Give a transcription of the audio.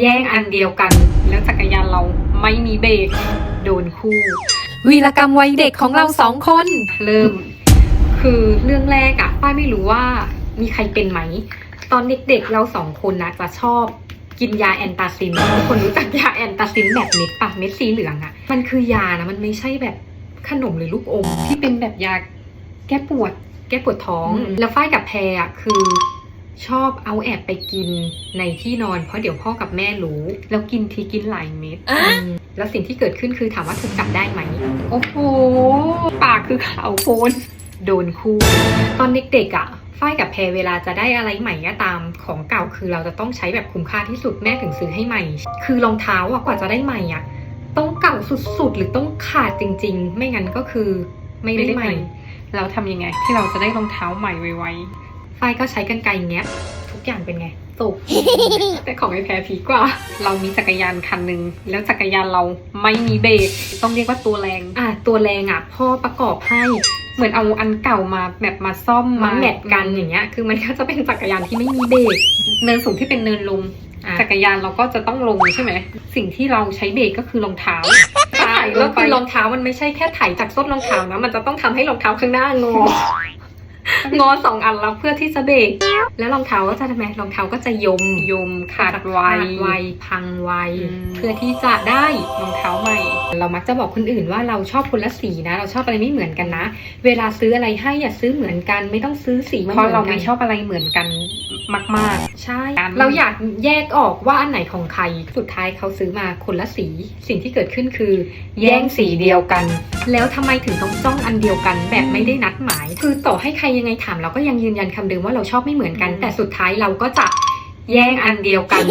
แย่งอันเดียวกัน แล้วจักรยานเราไม่มีเบรกโดนคู่ วีรกรรมวัยเด็กของเราสองคน เริ่ม คือเรื่องแรกอะป้ายไม่รู้ว่ามีใครเป็นไหม ตอนเด็กๆเราสองคนนะจะชอบกินยาแอนตาซินทุกคนรู้จักยาแอนตาซินแบบเม็ดปะเม็ดสีเหลืองอะมันคือยานะมันไม่ใช่แบบขนมหรือลูกอม ที่เป็นแบบยาแก้ปวด แก้ปวดท้องอืมแล้วฝ้ายกับแพรอะคือ ชอบเอาแอบไปกินในที่นอนเพราะเดี๋ยวพ่อกับแม่รู้ แล้วกินทีกินหลายเม็ดอะอืมแล้วสิ่งที่เกิดขึ้นคือถามว่าถูกจับได้ไหม โอ้โห ปากคือขาวโพลนโดนคู่ ตอนเด็กๆอะฝ้ายกับแพรเวลาจะได้อะไรใหม่ก็ตามของเก่าคือเราจะต้องใช้แบบคุ้มค่าที่สุดแม่ถึงซื้อให้ใหม่ คือรองเท้าอะกว่าจะได้ใหม่อะต้องเก่าสุดๆ หรือต้องขาดจริง ๆ ไม่งั้นก็คือไม่ได้ใหม่ เราทำยังไงที่เราจะได้รองเท้าใหม่ไว ฝ้ายก็ใช้กันไกรเงี้ย ทุกอย่างเป็นไงตกแต่ของไอ้แพรผีกว่าๆเรามีจักรยานคันหนึ่งแล้วจักรยานเราไม่มีเบรกต้องเรียกว่าตัวแรงอะตัวแรงอะพ่อประกอบให้เหมือนเอาอันเก่ามาแบบมาซ่อมมาแมทกันอย่างเงี้ย คือมันก็จะเป็นจักรยานที่ไม่มีเบรกเนินสูงที่เป็นเนินลงอะจักรยานเราก็จะต้องลงใช่ไหม สิ่งที่เราใช้เบรกก็คือรองเท้าใช่แล้วคือรองเท้ามันไม่ใช่แค่ไถจากส้นรองเท้านะ มันจะต้องทำให้รองเท้าข้างหน้างอ งอสองอันแล้วเพื่อที่จะเบรกแล้วรองเท้าก็จะทำไมรองเท้าก็จะยมยมขาดไวขาดไวพังไวอืมเพื่อที่จะได้รองเท้าใหม่ เรามักจะบอกคนอื่นว่าเราชอบคนละสีนะ เราชอบอะไรไม่เหมือนกันนะ เวลาซื้ออะไรให้อย่าซื้อเหมือนกัน ไม่ต้องซื้อสีมันเพราะเราหอนกันไม่ชอบอะไรเหมือนกันมากใช่กันเราอยากแยกออกว่าอันไหนของใคร สุดท้ายเขาซื้อมาคนละสี สิ่งที่เกิดขึ้นคือ แย่งสีเดียวกัน แล้วทำไมถึงต้องจ้องอันเดียวกันแบบไม่ได้นัดหมาย คือต่อให้ใครยังไงถามเราก็ยังยืนยันคำเดิมว่าเราชอบไม่เหมือนกัน แต่สุดท้ายเราก็จะแย่งอันเดียวกัน